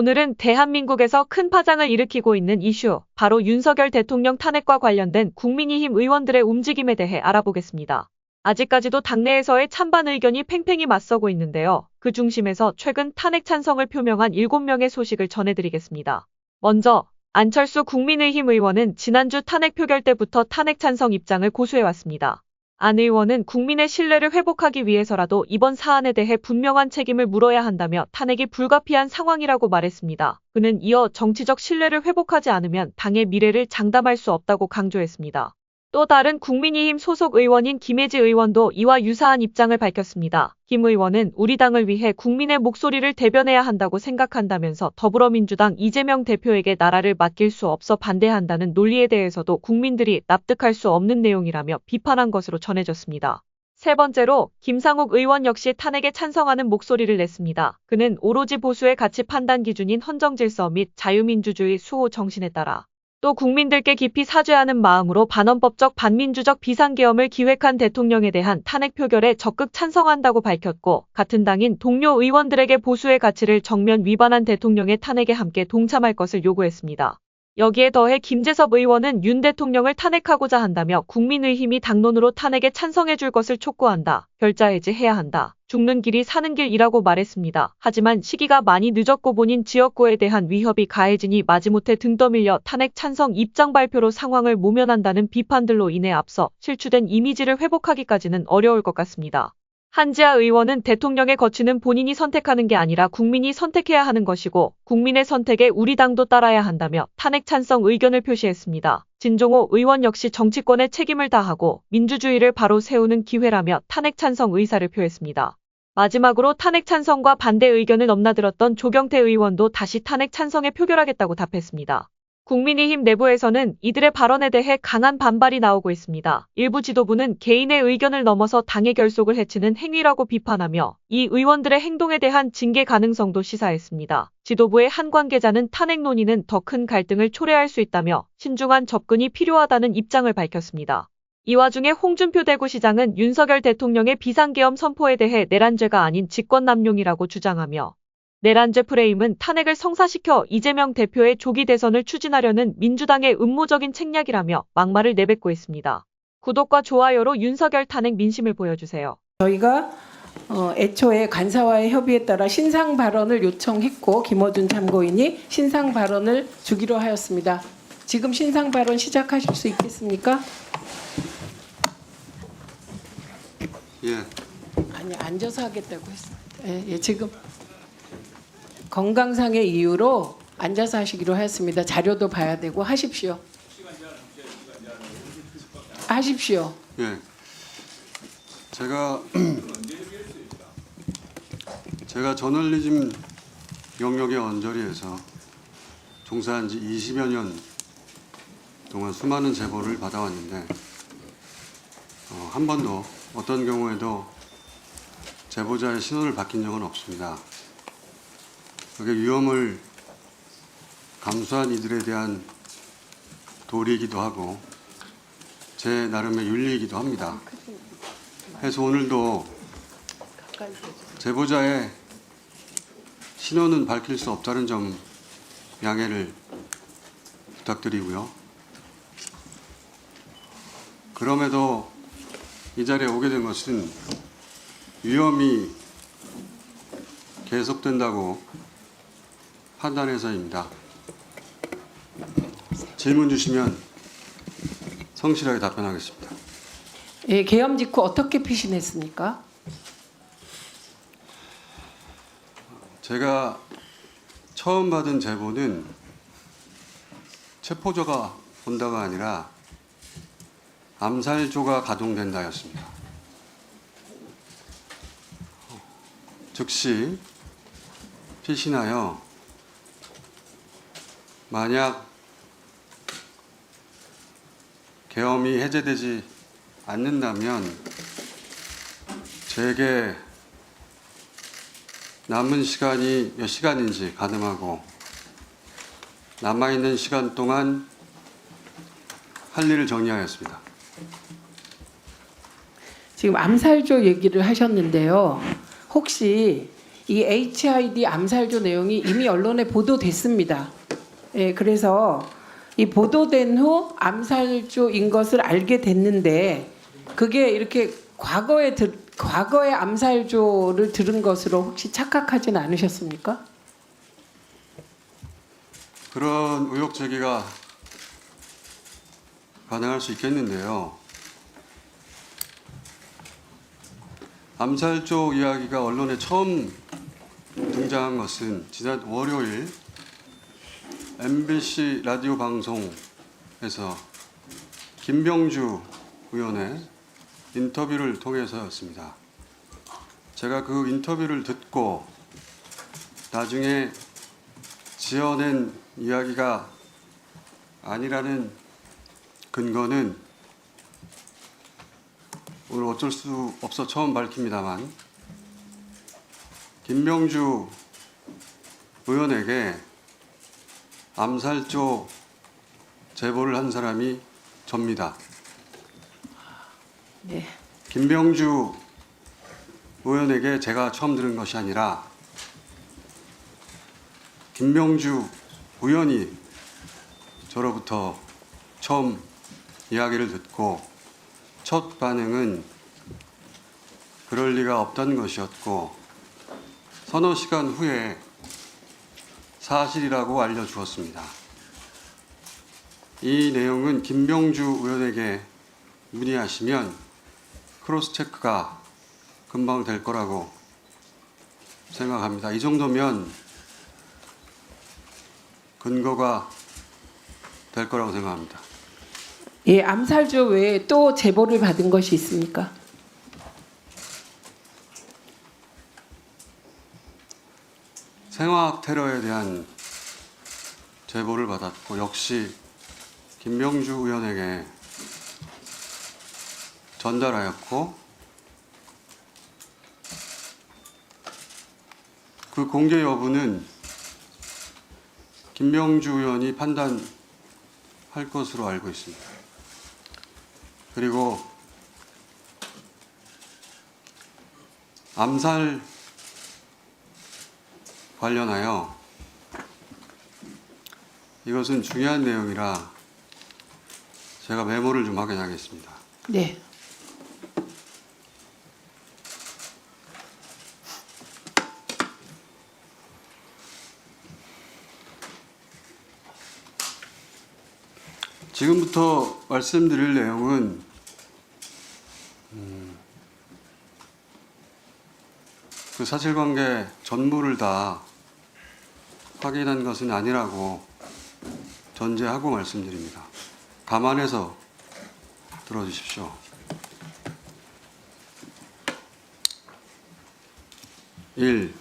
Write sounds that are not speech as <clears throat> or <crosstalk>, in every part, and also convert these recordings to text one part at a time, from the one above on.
오늘은 대한민국에서 큰 파장을 일으키고 있는 이슈, 바로 윤석열 대통령 탄핵과 관련된 국민의힘 의원들의 움직임에 대해 알아보겠습니다. 아직까지도 당내에서의 찬반 의견이 팽팽히 맞서고 있는데요. 그 중심에서 최근 탄핵 찬성을 표명한 7명의 소식을 전해드리겠습니다. 먼저 안철수 국민의힘 의원은 지난주 탄핵 표결 때부터 탄핵 찬성 입장을 고수해왔습니다. 안 의원은 국민의 신뢰를 회복하기 위해서라도 이번 사안에 대해 분명한 책임을 물어야 한다며 탄핵이 불가피한 상황이라고 말했습니다. 그는 이어 정치적 신뢰를 회복하지 않으면 당의 미래를 장담할 수 없다고 강조했습니다. 또 다른 국민의힘 소속 의원인 김혜지 의원도 이와 유사한 입장을 밝혔습니다. 김 의원은 우리 당을 위해 국민의 목소리를 대변해야 한다고 생각한다면서 더불어민주당 이재명 대표에게 나라를 맡길 수 없어 반대한다는 논리에 대해서도 국민들이 납득할 수 없는 내용이라며 비판한 것으로 전해졌습니다. 세 번째로 김상욱 의원 역시 탄핵에 찬성하는 목소리를 냈습니다. 그는 오로지 보수의 가치 판단 기준인 헌정질서 및 자유민주주의 수호 정신에 따라 또 국민들께 깊이 사죄하는 마음으로 반헌법적 반민주적 비상계엄을 기획한 대통령에 대한 탄핵 표결에 적극 찬성한다고 밝혔고 같은 당인 동료 의원들에게 보수의 가치를 정면 위반한 대통령의 탄핵에 함께 동참할 것을 요구했습니다. 여기에 더해 김재섭 의원은 윤 대통령을 탄핵하고자 한다며 국민의힘이 당론으로 탄핵에 찬성해 줄 것을 촉구한다. 결자 해지해야 한다. 죽는 길이 사는 길이라고 말했습니다. 하지만 시기가 많이 늦었고 본인 지역구에 대한 위협이 가해지니 마지못해 등 떠밀려 탄핵 찬성 입장 발표로 상황을 모면한다는 비판들로 인해 앞서 실추된 이미지를 회복하기까지는 어려울 것 같습니다. 한지아 의원은 대통령의 거취는 본인이 선택하는 게 아니라 국민이 선택해야 하는 것이고 국민의 선택에 우리 당도 따라야 한다며 탄핵 찬성 의견을 표시했습니다. 진종호 의원 역시 정치권의 책임을 다하고 민주주의를 바로 세우는 기회라며 탄핵 찬성 의사를 표했습니다. 마지막으로 탄핵 찬성과 반대 의견을 넘나들었던 조경태 의원도 다시 탄핵 찬성에 표결하겠다고 답했습니다. 국민의힘 내부에서는 이들의 발언에 대해 강한 반발이 나오고 있습니다. 일부 지도부는 개인의 의견을 넘어서 당의 결속을 해치는 행위라고 비판하며 이 의원들의 행동에 대한 징계 가능성도 시사했습니다. 지도부의 한 관계자는 탄핵 논의는 더 큰 갈등을 초래할 수 있다며 신중한 접근이 필요하다는 입장을 밝혔습니다. 이 와중에 홍준표 대구시장은 윤석열 대통령의 비상계엄 선포에 대해 내란죄가 아닌 직권남용이라고 주장하며 내란죄 프레임은 탄핵을 성사시켜 이재명 대표의 조기 대선을 추진하려는 민주당의 음모적인 책략이라며 막말을 내뱉고 있습니다. 구독과 좋아요로 윤석열 탄핵 민심을 보여주세요. 저희가 어, 애초에 간사와의 협의에 따라 신상 발언을 요청했고 김어준 참고인이 신상 발언을 주기로 하였습니다. 지금 신상 발언 시작하실 수 있겠습니까? 예, 아니 앉아서 하겠다고 했습니다. 예, 예, 지금 건강상의 이유로 앉아서 하시기로 하였습니다. 자료도 봐야 되고 하십시오. 하십시오. 예. 제가 <clears throat> 제가 저널리즘 영역의 언저리에서 종사한 지 20여 년 동안 수많은 제보를 받아왔는데 어, 한 번도 어떤 경우에도 제보자의 신원을 바뀐 적은 없습니다. 그게 위험을 감수한 이들에 대한 도리이기도 하고 제 나름의 윤리이기도 합니다. 해서 오늘도 제보자의 신원은 밝힐 수 없다는 점 양해를 부탁드리고요. 그럼에도 이 자리에 오게 된 것은 위험이 계속된다고 판단해서입니다. 질문 주시면 성실하게 답변하겠습니다. 예, 계엄 직후 어떻게 피신했습니까? 제가 처음 받은 제보는 체포조가 온다가 아니라 암살조가 가동된다였습니다. 즉시 피신하여 만약 계엄이 해제되지 않는다면 제게 남은 시간이 몇 시간인지 가늠하고 남아있는 시간 동안 할 일을 정리하였습니다. 지금 암살조 얘기를 하셨는데요. 혹시 이 HID 암살조 내용이 이미 언론에 보도됐습니다. 예, 그래서 이 보도된 후 암살조인 것을 알게 됐는데 그게 이렇게 과거에 들, 과거에 암살조를 들은 것으로 혹시 착각하진 않으셨습니까? 그런 의혹 제기가 가능할 수 있겠는데요. 암살조 이야기가 언론에 처음 등장한 것은 지난 월요일 MBC 라디오 방송에서 김병주 의원의 인터뷰를 통해서였습니다. 제가 그 인터뷰를 듣고 나중에 지어낸 이야기가 아니라는 근거는 오늘 어쩔 수 없어 처음 밝힙니다만 김명주 의원에게 암살조 제보를 한 사람이 접니다. 네. 김병주 의원에게 제가 처음 들은 것이 아니라 김병주 의원이 저로부터 처음 이야기를 듣고 첫 반응은 그럴 리가 없다는 것이었고 서너 시간 후에 사실이라고 알려주었습니다. 이 내용은 김병주 의원에게 문의하시면 크로스 체크가 금방 될 거라고 생각합니다. 이 정도면 근거가 될 거라고 생각합니다. 예, 암살조 외에 또 제보를 받은 것이 있습니까? 생화학 테러에 대한 제보를 받았고 역시 김명주 의원에게 전달하였고 그 공개 여부는 김명주 의원이 판단할 것으로 알고 있습니다. 그리고 암살 관련하여 이것은 중요한 내용이라 제가 메모를 좀 확인하겠습니다. 네. 지금부터 말씀드릴 내용은 음, 그 사실관계 전부를 다 확인한 것은 아니라고 전제하고 말씀드립니다. 감안해서 들어주십시오. 1.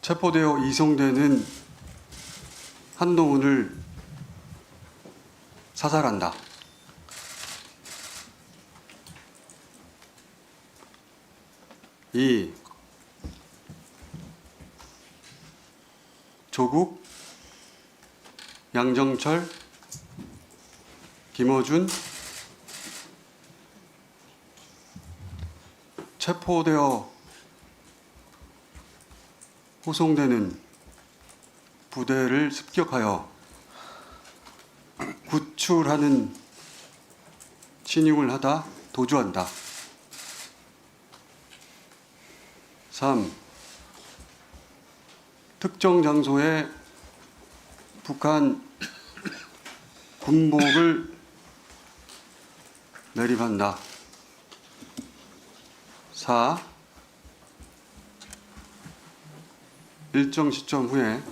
체포되어 이송되는 한동훈을 사살한다. 이 조국, 양정철, 김어준 체포되어 호송되는 부대를 습격하여 구출하는 신용을 하다 도주한다. 3. 특정 장소에 북한 군복을 매립한다. 4. 일정 시점 후에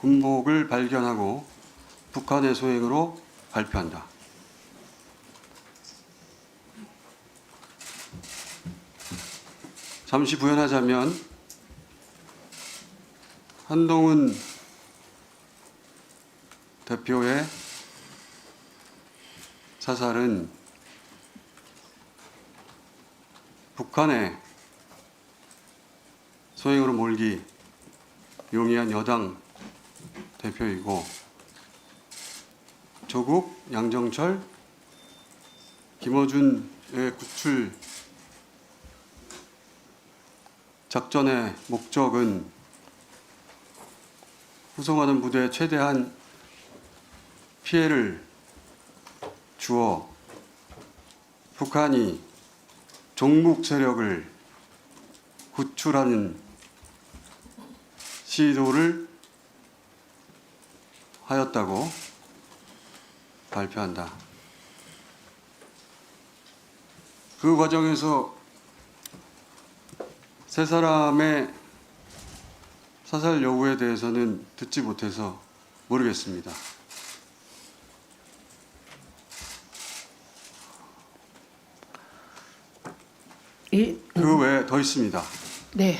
군복을 발견하고 북한의 소행으로 발표한다. 잠시 부연하자면 한동훈 대표의 사살은 북한의 소행으로 몰기 용이한 여당 대표이고 조국, 양정철, 김어준의 구출 작전의 목적은 후송하는 부대에 최대한 피해를 주어 북한이 종북 세력을 구출하는 시도를 하였다고 발표한다. 그 과정에서 세 사람의 사살 여부에 대해서는 듣지 못해서 모르겠습니다. 이, 그 외에 더 있습니다. 네.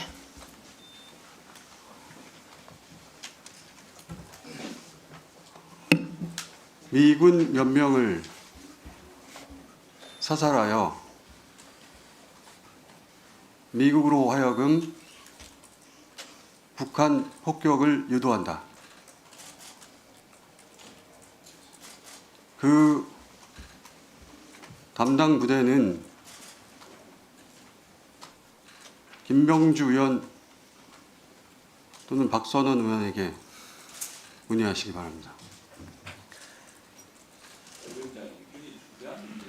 미군 몇 명을 사살하여 미국으로 하여금 북한 폭격을 유도한다. 그 담당 부대는 김병주 의원 또는 박선원 의원에게 문의하시기 바랍니다.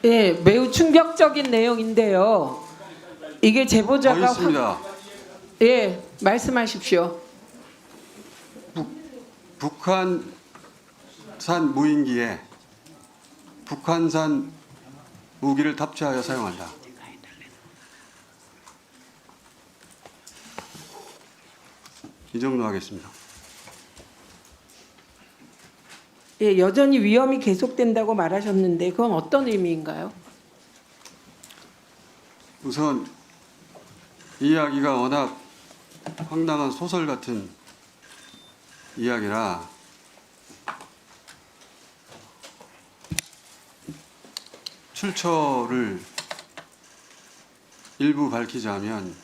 예, 매우 충격적인 내용인데요. 이게 더 제보자가. 예, 말씀하십시오. 북한산 무인기에 북한산 무기를 탑재하여 사용한다. 이 정도 하겠습니다. 예, 여전히 위험이 계속된다고 말하셨는데 그건 어떤 의미인가요? 우선 이 이야기가 워낙 황당한 소설 같은 이야기라 출처를 일부 밝히자면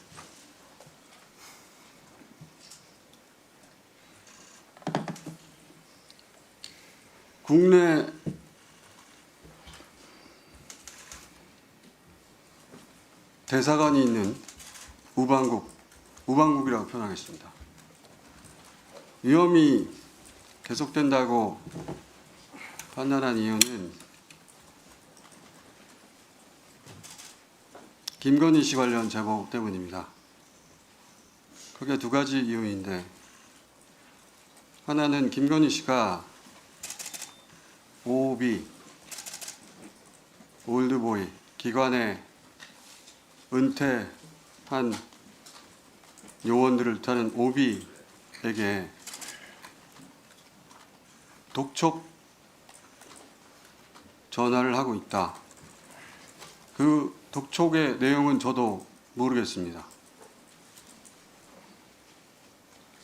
국내 대사관이 있는 우방국, 우방국이라고 표현하겠습니다. 위험이 계속된다고 판단한 이유는 김건희 씨 관련 제보 때문입니다. 크게 두 가지 이유인데 하나는 김건희 씨가 OB, 올드보이 기관에 은퇴한 요원들을 타는 오비에게 독촉 전화를 하고 있다. 그 독촉의 내용은 저도 모르겠습니다.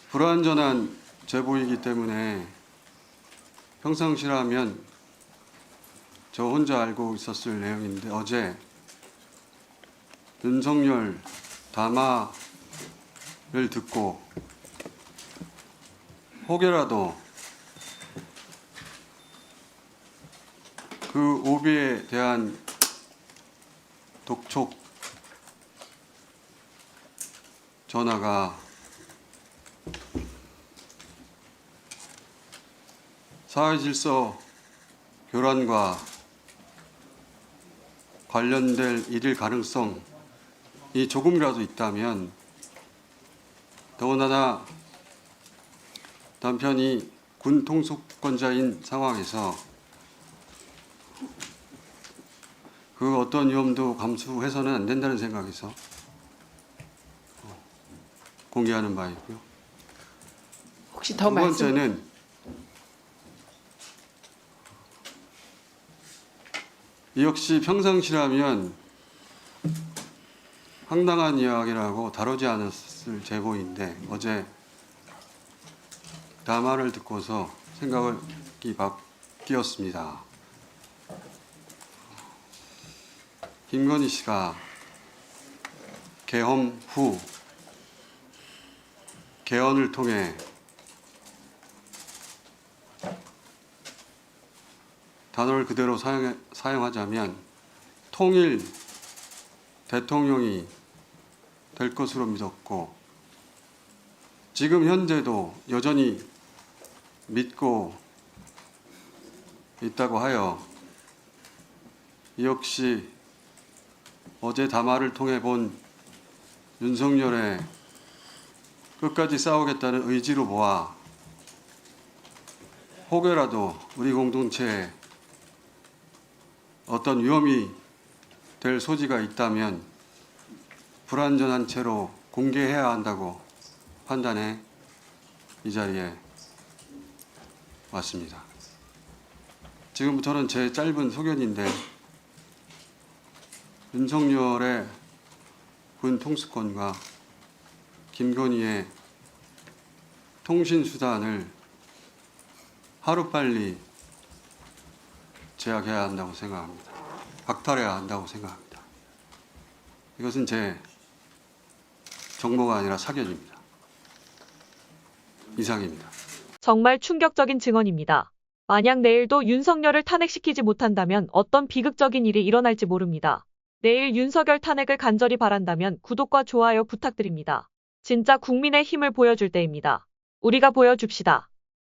불완전한 제보이기 때문에 평상시라면 저 혼자 알고 있었을 내용인데 어제 윤석열 담화를 듣고 혹여라도 그 오비에 대한 독촉 전화가 사회질서 교란과 관련될 일일 가능성이 조금이라도 있다면 더군다나 남편이 군 통수권자인 상황에서 그 어떤 위험도 감수해서는 안 된다는 생각에서 공개하는 바이고요. 혹시 더두 말씀 번째는 이 역시 평상시라면 황당한 이야기라고 다루지 않았을 제보인데 어제 담화를 듣고서 생각이 바뀌었습니다. 김건희 씨가 개엄 후 개헌을 통해 단어를 그대로 사용해, 사용하자면 통일 대통령이 될 것으로 믿었고 지금 현재도 여전히 믿고 있다고 하여 역시 어제 담화를 통해 본 윤석열의 끝까지 싸우겠다는 의지로 보아 혹여라도 우리 공동체에 어떤 위험이 될 소지가 있다면 불완전한 채로 공개해야 한다고 판단해 이 자리에 왔습니다. 지금부터는 제 짧은 소견인데 윤석열의 군 통수권과 김건희의 통신 수단을 하루빨리 제약해야 한다고 생각합니다. 박탈해야 한다고 생각합니다. 이것은 제 정보가 아니라 사견입니다. 이상입니다. 정말 충격적인 증언입니다. 만약 내일도 윤석열을 탄핵시키지 못한다면 어떤 비극적인 일이 일어날지 모릅니다. 내일 윤석열 탄핵을 간절히 바란다면 구독과 좋아요 부탁드립니다. 진짜 국민의 힘을 보여줄 때입니다. 우리가 보여줍시다.